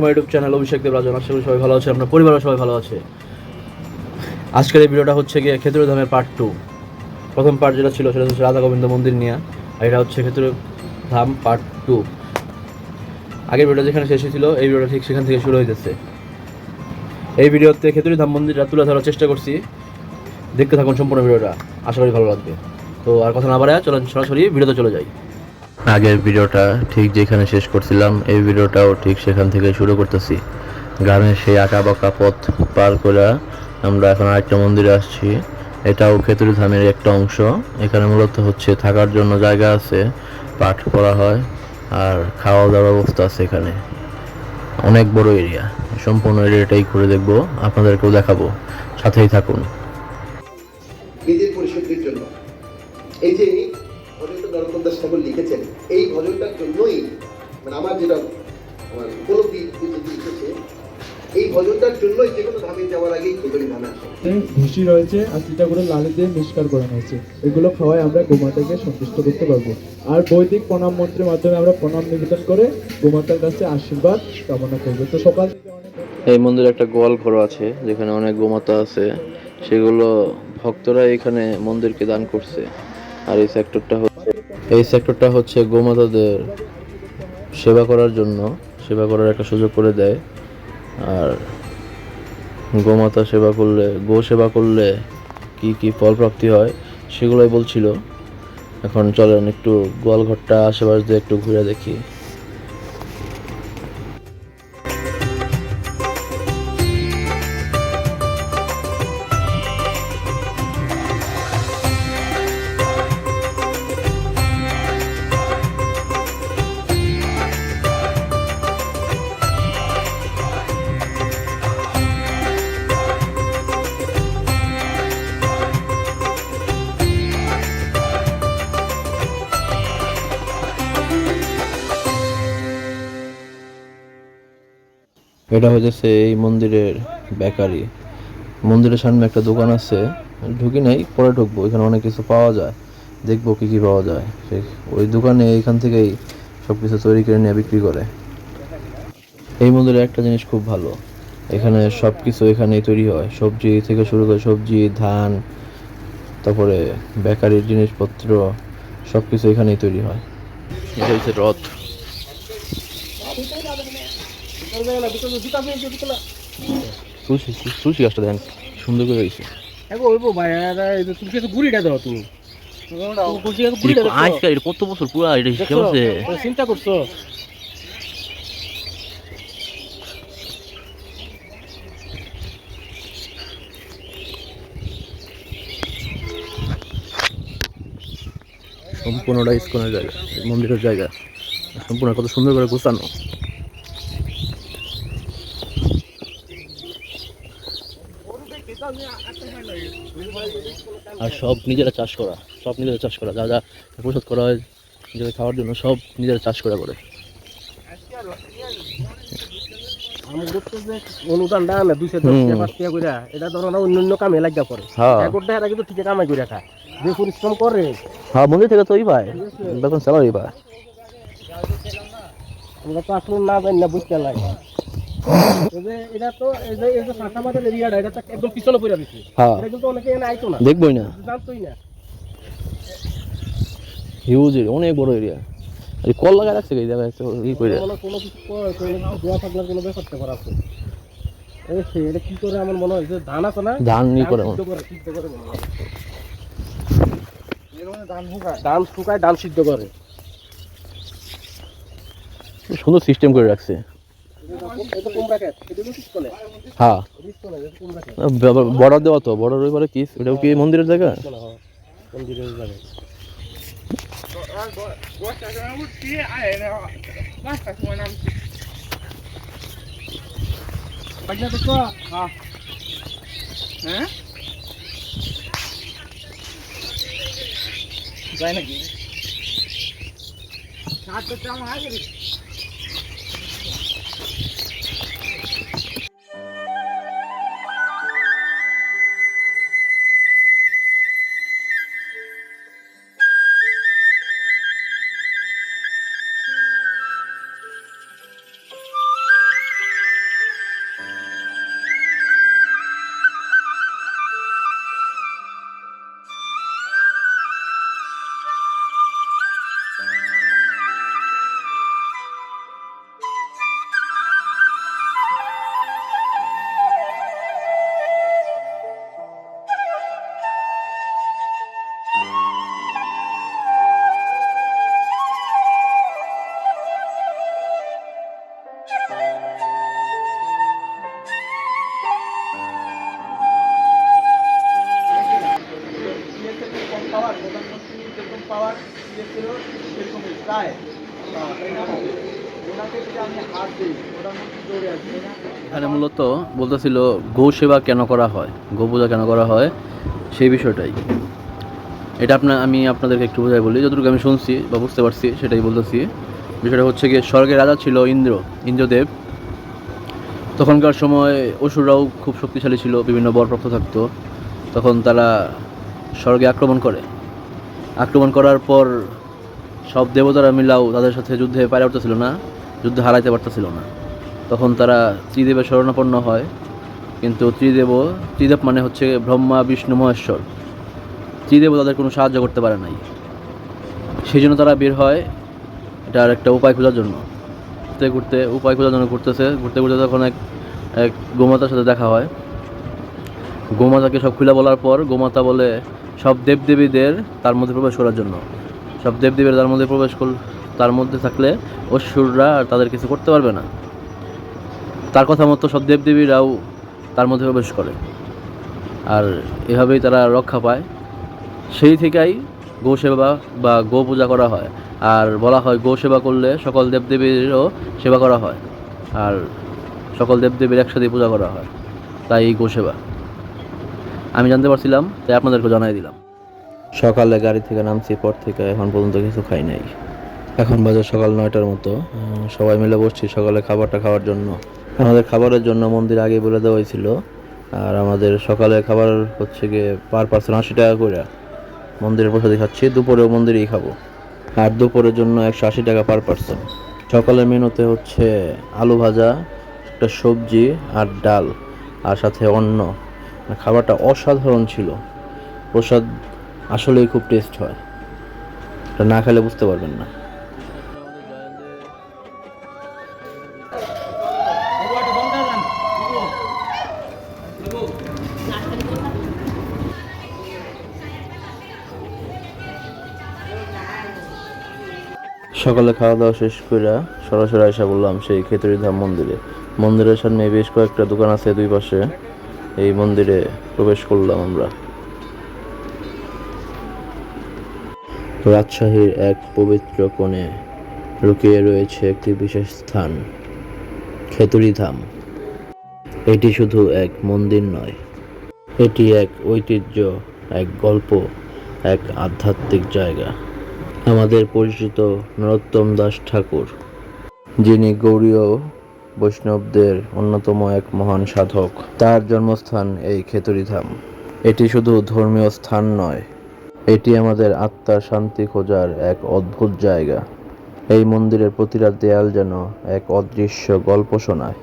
To YouTube channel Abhishek Dev Rajan, আশা করি সবাই ভালো আছে, আপনার পরিবারও সবাই ভালো আছে। আজকের এই ভিডিওটা হচ্ছে গিয়ে খেতুর ধামের পার্ট টু প্রথম পার্ট যেটা ছিল সেটা হচ্ছে রাধা গোবিন্দ মন্দির নিয়ে, আর এটা হচ্ছে খেতুর ধাম পার্ট টু আগের ভিডিও যেখানে শেষ হয়েছিল, এই ভিডিওটা ঠিক সেখান থেকে শুরু হইতেছে। এই ভিডিওতে খেতুরি ধাম মন্দিরটা তুলে ধরার চেষ্টা করছি। দেখতে থাকুন সম্পূর্ণ ভিডিওটা, আশা করি ভালো লাগবে। তো আর কথা না বাড়ায় চলেন সরাসরি ভিডিওতে চলে যাই। আগের ভিডিওটা ঠিক যেখানে শেষ করছিলাম, এই ভিডিওটাও ঠিক সেখান থেকে শুরু করতেছি। গ্রামের সেই আঁকা বাঁকা পথ পার করে আমরা এখন আরেকটা মন্দিরে আসছি। এটাও খেতুরি ধামের একটা অংশ। এখানে মূলত হচ্ছে থাকার জন্য জায়গা আছে পাঠ করা হয়, আর খাওয়া দাওয়ার ব্যবস্থা আছে এখানে। অনেক বড় এরিয়া, সম্পূর্ণ এরিয়াটাই ঘুরে দেখব, আপনাদেরকেও দেখাবো। সাথেই থাকুন। নিজের পরিশুদ্ধির জন্য। এই যে মানে আমার যেটা আমার উপলব্ধি লিখেছে এই ভজনটার জন্যই যে কোনো ধামে যাওয়ার আগেই খুবই ধামে আসে ভুসি রয়েছে আর তিনটা করে লালি দিয়ে মিষ্কার করানো হয়েছে। এগুলো খাওয়ায় আমরা গোমাতাকে সন্তুষ্ট করতে পারব। আর বৈদিক প্রণাম মন্ত্রের মাধ্যমে আমরা প্রণাম নিবেদন করে গোমাতার কাছে আশীর্বাদ কামনা করব। তো সকাল এই মন্দিরে একটা গোয়াল ঘর আছে যেখানে অনেক গোমাতা আছে। সেগুলো ভক্তরা এখানে মন্দিরকে দান করছে। আর এই সেক্টরটা হচ্ছে এই সেক্টরটা হচ্ছে গোমাতাদের সেবা করার জন্য, সেবা করার একটা সুযোগ করে দেয়। আর গোমাতা সেবা করলে, গো সেবা করলে কি কি ফল প্রাপ্তি হয়, সেগুলোই বলছিল। এখন চলেন একটু গোয়ালঘরটা আশেপাশ দিয়ে একটু ঘুরে দেখি। এটা হচ্ছে এই মন্দিরের বেকারি। মন্দিরের সামনে একটা দোকান আছে। ঢুকি নাই, পরে ঢুকবো। এখানে অনেক কিছু পাওয়া যায়। দেখব কি কি পাওয়া যায়। ওই দোকানে এখান থেকেই সব কিছু তৈরি করে নিয়ে বিক্রি করে। এই মন্দিরে একটা জিনিস খুব ভালো। এখানে সব কিছু এখানেই তৈরি হয়। সবজি থেকে শুরু করে সবজি, ধান, তারপরে বেকারির জিনিসপত্র সব কিছু এখানেই তৈরি হয়। এটা হচ্ছে রথ। তুলসী তুলসী গাছটা দেন সুন্দর করে রয়েছে? আজকাল কত বছর পুরা এটা হিসেব আছে চিন্তা করছ? সম্পূর্ণটা ইস্কনের জায়গা মন্দিরের জায়গা। সম্পূর্ণ কত সুন্দর করে গোছানো। আর সব নিজেরা চাষ করা সব নিজেরা চাষ করা যা যা প্রসাদ করা হয় নিজেদের খাওয়ার জন্য সব নিজেরা চাষ করা করে। অনুদানটা দুইশো এটা ধরো না অন্য অন্য কামে কিন্তু ঠিকই কামাই করে খায়। যে পরিশ্রম করে। হ্যাঁ থেকে বেতন আমরা তো আসলে না জানি না বুঝতে লাগে দেখবই না। হিউজ অনেক বড় এরিয়া কল রাখছে ই করে কোনো কিছু থাকলে কোনো আছে। এটা কি করে আমার মনে হয়? যে ধান আছে না? ধান ই করে সিদ্ধ করে সিদ্ধ করে মনে হয়। ধান শুকায়। ধান সিদ্ধ করে। সুন্দর সিস্টেম করে রাখছে। হ্যাঁ। বর্ডার দেওয়া তো বর্ডার ওইবারে কি? এটাও কি মন্দিরের জায়গা? হয়। মন্দিরের হ্যাঁ হ্যাঁ যায় নাকি এখানে মূলত বলতেছিল গো সেবা কেন করা হয়? গো পূজা কেন করা হয়? সেই বিষয়টাই। এটা আপনার আমি আপনাদেরকে একটু বোঝাই বলি। যতটুকু আমি শুনছি বা বুঝতে পারছি, সেটাই বলতেছি। বিষয়টা হচ্ছে গিয়ে, স্বর্গের রাজা ছিল ইন্দ্র, ইন্দ্রদেব। তখনকার সময় অসুররাও খুব শক্তিশালী ছিল, বিভিন্ন বরপ্রাপ্ত থাকতো। তখন তারা স্বর্গে আক্রমণ করে। আক্রমণ করার পর সব দেবতারা মিলাও তাদের সাথে যুদ্ধে পারে উঠতেছিল না। যুদ্ধে হারাইতে পারতেছিল না। তখন তারা ত্রিদেবের শরণাপন্ন হয়, কিন্তু ত্রিদেব ত্রিদেব মানে হচ্ছে ব্রহ্মা, বিষ্ণু, মহেশ্বর। ত্রিদেব তাদের কোনো সাহায্য করতে পারে নাই। সেই জন্য তারা বের হয় এটার একটা উপায় খোঁজার জন্য। ঘুরতে ঘুরতে, উপায় খোঁজার জন্য ঘুরতেছে। ঘুরতে ঘুরতে তখন এক এক গোমাতার সাথে দেখা হয়। গোমাতাকে সব খুলে বলার পর গোমাতা বলে, সব দেবদেবীদের তার মধ্যে প্রবেশ করার জন্য। সব দেবদেবীরা তার মধ্যে প্রবেশ কর তার মধ্যে থাকলে অসুররা আর তাদের কিছু করতে পারবে না। তার কথা মতো সব দেবদেবীরাও তার মধ্যে প্রবেশ করে। আর এভাবেই তারা রক্ষা পায়। সেই থেকেই গো সেবা বা গো পূজা করা হয়। আর বলা হয় গো সেবা করলে সকল দেবদেবীরও সেবা করা হয়। আর সকল দেবদেবীর একসাথে পূজা করা হয়। তাই এই গো সেবা। আমি জানতে পারছিলাম, তাই আপনাদেরকে জানাই দিলাম। সকালে গাড়ি থেকে নামছি, পর থেকে এখন পর্যন্ত কিছু খাই নাই। এখন বাজে সকাল নয়টার মতো। সবাই মিলে বসছি সকালে খাবারটা খাওয়ার জন্য। আমাদের খাবারের জন্য মন্দির আগে বলে দেওয়া হয়েছিল আর আমাদের সকালে খাবার হচ্ছে গিয়ে পার পার্সন আশি টাকা করে। মন্দিরের প্রসাদই খাচ্ছি, দুপুরেও মন্দিরেই খাব। আর দুপুরের জন্য একশো আশি টাকা পার পার্সন। সকালের মেনুতে হচ্ছে আলু ভাজা, একটা সবজি আর ডাল, আর সাথে অন্ন। খাবারটা অসাধারণ ছিল। প্রসাদ আসলেই খুব টেস্ট হয়। না খেলে বুঝতে পারবেন না। সকালে খাওয়া দাওয়া শেষ করে সরাসরি আয়সা বললাম, সেই খেতরি ধাম মন্দিরে। মন্দিরের সামনে বেশ কয়েকটা দোকান আছে দুই পাশে। এই মন্দিরে প্রবেশ করলাম আমরা। রাজশাহীর এক পবিত্র কোণে লুকিয়ে রয়েছে একটি বিশেষ স্থান খেতুরি ধাম এটি শুধু এক মন্দির নয়, এটি এক ঐতিহ্য, এক গল্প, এক আধ্যাত্মিক জায়গা। আমাদের পরিচিত নরোত্তম দাস ঠাকুর, যিনি গৌড়ীয় বৈষ্ণবদের অন্যতম এক মহান সাধক। তার জন্মস্থান এই খেতুরি ধাম এটি শুধু ধর্মীয় স্থান নয়, এটি আমাদের আত্মার শান্তি খোঁজার এক অদ্ভুত জায়গা। এই মন্দিরের প্রতিটা দেয়াল যেন এক অদৃশ্য গল্প শোনায়।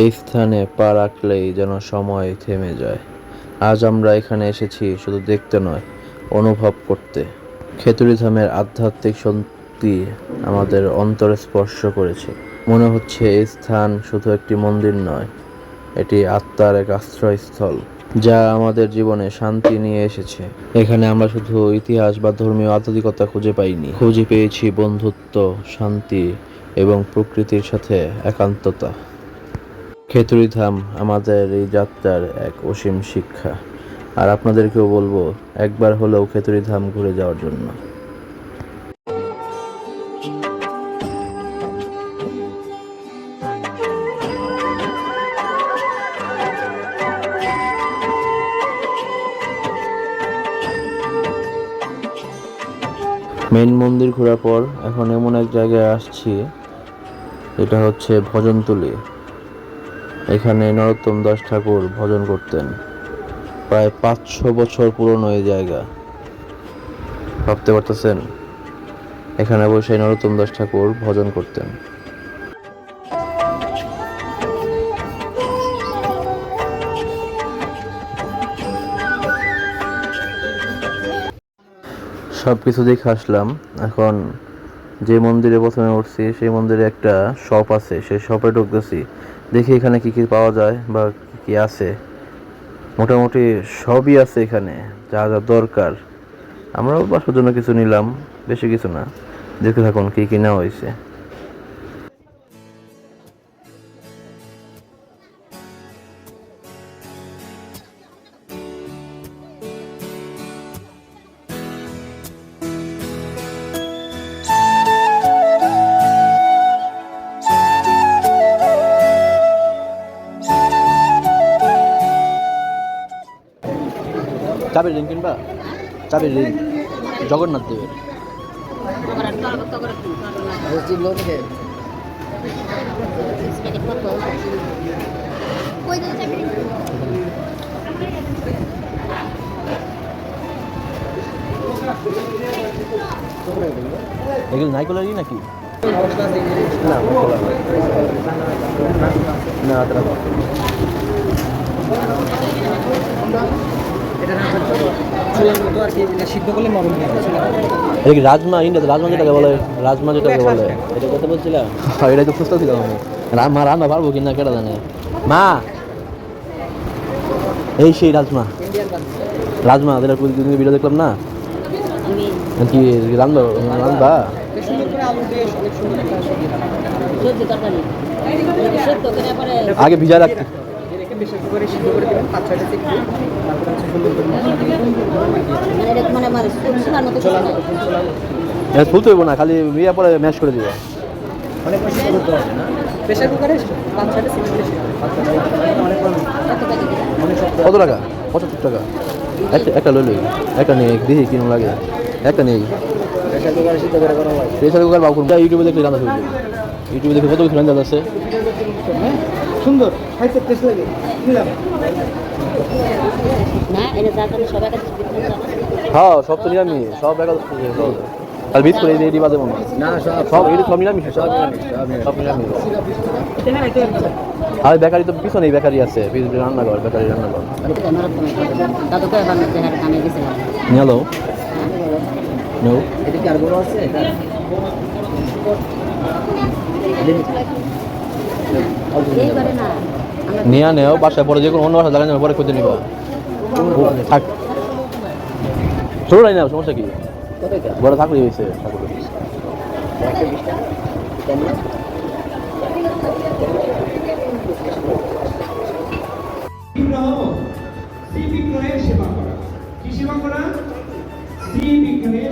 এই স্থানে পা রাখলেই যেন সময় থেমে যায়। আজ আমরা এখানে এসেছি শুধু দেখতে নয়, অনুভব করতে। খেতুরি ধামের আধ্যাত্মিক শক্তি আমাদের অন্তরে স্পর্শ করেছে। মনে হচ্ছে এই স্থান শুধু একটি মন্দির নয়, এটি আত্মার এক আশ্রয়স্থল, যা আমাদের জীবনে শান্তি নিয়ে এসেছে। এখানে আমরা শুধু ইতিহাস বা ধর্মীয় আধ্যাত্মিকতা খুঁজে পাইনি। খুঁজে পেয়েছি বন্ধুত্ব, শান্তি এবং প্রকৃতির সাথে একান্ততা। খেতুরি ধাম আমাদের এই যাত্রার এক অসীম শিক্ষা। আর আপনাদেরকেও বলব, একবার হলেও খেতুরি ধাম ঘুরে যাওয়ার জন্য। মেন মন্দির ঘোরার পর এখন এমন এক জায়গায় আসছি, এটা হচ্ছে ভজনতুলি। এখানে নরোত্তম দাস ঠাকুর ভজন করতেন। প্রায় পাঁচশো বছর পুরনো এই জায়গা। ভাবতে পারতেছেন? এখানে বসে নরোত্তম দাস ঠাকুর ভজন করতেন। সব কিছু দেখে আসলাম। এখন যে মন্দিরে প্রথমে উঠছি, সেই মন্দিরে একটা শপ আছে। সেই শপে ঢুকতেছি। দেখি এখানে কি কি পাওয়া যায় বা কি কি আছে। মোটামুটি সবই আছে এখানে, যা যা দরকার। আমরাও বাসার জন্য কিছু নিলাম, বেশি কিছু না। দেখতে থাকুন কী কিনা হয়েছে। চাবির রিং কিনবা? চাবির রিং জগন্নাথ দেবের। এগুলো নাইকলেরই নাকি? না না হয়ে এটা কি রাজমা ইন্ডিয়াতে রাজমা যেটাকে বলে? রাজমা যেটাকে বলে। এটা কথা বলছিলাম এটাই তো সুস্থ আমি রান্না রান্না পারব কিনা কেটা জানে? মা! এই সেই রাজমা। রাজমা। যেটা প্রতিদিন ভিডিও দেখলাম না? কি পরে আগে ভিজা রাখতে। রেখে বেশি করে সিদ্ধ করে দেবেন পাঁচ ছয়টা সিদ্ধ। তারপরে হচ্ছে সুন্দর করে মশলা দিয়ে ফুলতে হইব না খালি ইয়ে পরে ম্যাশ করে দিবা। অনেক বেশি করতে হবে না? প্রেশার কুকারে পাঁচ ছয়টা সিদ্ধ করে সিদ্ধ পাঁচ ছয়টা অনেক বড় কত টাকা? পঁচাত্তর টাকা। একটা একটা লই একটা নেই দেখি কিরম লাগে। একটা নেই। প্রেশার কুকারে হয় বাবু ইউটিউবে দেখলে রান্না শুরু ইউটিউবে দেখে কত কিছু রান্না আছে? সুন্দর খাইতে টেস্ট লাগে। নিলাম হ্যাঁ সব তো নিরামি সব একা আর বিট করে এই দিবা দেবো না না সব এটা সব নিরামিষ? সব সব নিরামিষ। আর বেকারি তো পিছনেই বেকারি আছে পিছনে রান্নাঘর বেকারি রান্নাঘর। দাদু করে বানাতে হ্যাঁ কানে গেছে নিয়ে লো নো এটা কি আর বড় আছে এটা এইবারে না আমরা নিয়ে নেও বাসায় পরে যে কোনো অন্য বাসা জায়গায় নেবে, পরে খুঁজে নিবা। থাক। ছোট নাও সমস্যা কি? বড় থাকলেই হয়েছে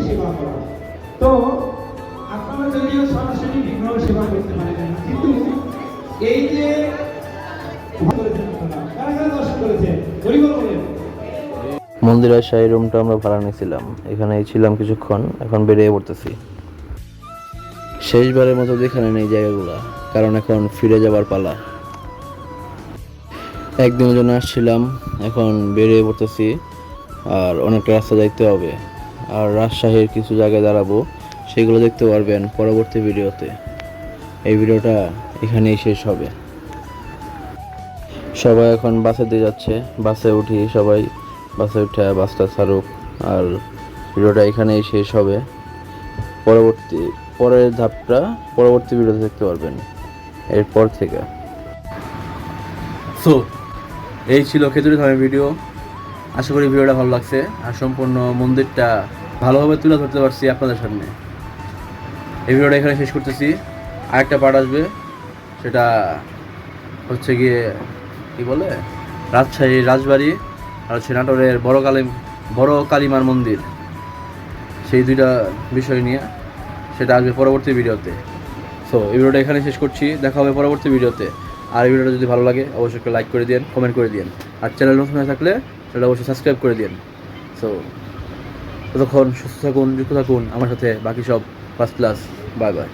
সেবা করা তো আপনারা যদিও সরাসরি বিগ্রহ সেবা করতে পারেন কিন্তু এই যে মন্দিরের সেই রুমটা আমরা ভাড়া নিয়েছিলাম। এখানেই ছিলাম কিছুক্ষণ, এখন বেরিয়ে পড়তেছি। শেষবারের মতো যেখানে নেই জায়গাগুলো, কারণ এখন ফিরে যাবার পালা। একদিনের জন্য আসছিলাম, এখন বেরিয়ে পড়তেছি, আর অনেকটা রাস্তা যাইতে হবে। আর রাজশাহীর কিছু জায়গায় দাঁড়াবো, সেগুলো দেখতে পারবেন পরবর্তী ভিডিওতে। এই ভিডিওটা এখানেই শেষ হবে। সবাই এখন বাসে দিয়ে যাচ্ছে। বাসে উঠি সবাই। বাসে উঠে বাসটা ছাড়ুক আর ভিডিওটা এখানেই শেষ হবে। পরবর্তী, পরের ধাপটা পরবর্তী ভিডিওতে দেখতে পারবেন। এরপর থেকে। সো এই ছিল খেজুরি ধামের ভিডিও। আশা করি ভিডিওটা ভালো লাগছে। আর সম্পূর্ণ মন্দিরটা ভালোভাবে তুলে ধরতে পারছি আপনাদের সামনে। এই ভিডিওটা এখানে শেষ করতেছি। আরেকটা পার্ট আসবে। সেটা হচ্ছে গিয়ে কি বলে? রাজশাহীর রাজবাড়ি আর হচ্ছে নাটোরের বড় কালী বড় কালীমার মন্দির। সেই দুইটা বিষয় নিয়ে সেটা আসবে পরবর্তী ভিডিওতে। সো এই ভিডিওটা এখানে শেষ করছি। দেখা হবে পরবর্তী ভিডিওতে। আর এই ভিডিওটা যদি ভালো লাগে, অবশ্যই একটা লাইক করে দিন কমেন্ট করে দিন আর চ্যানেল নতুন হয়ে থাকলে সেটা অবশ্যই সাবস্ক্রাইব করে দিন সো ততক্ষণ সুস্থ থাকুন, যুক্ত থাকুন। আমার সাথে বাকি সব ফার্স্ট ক্লাস বাই বাই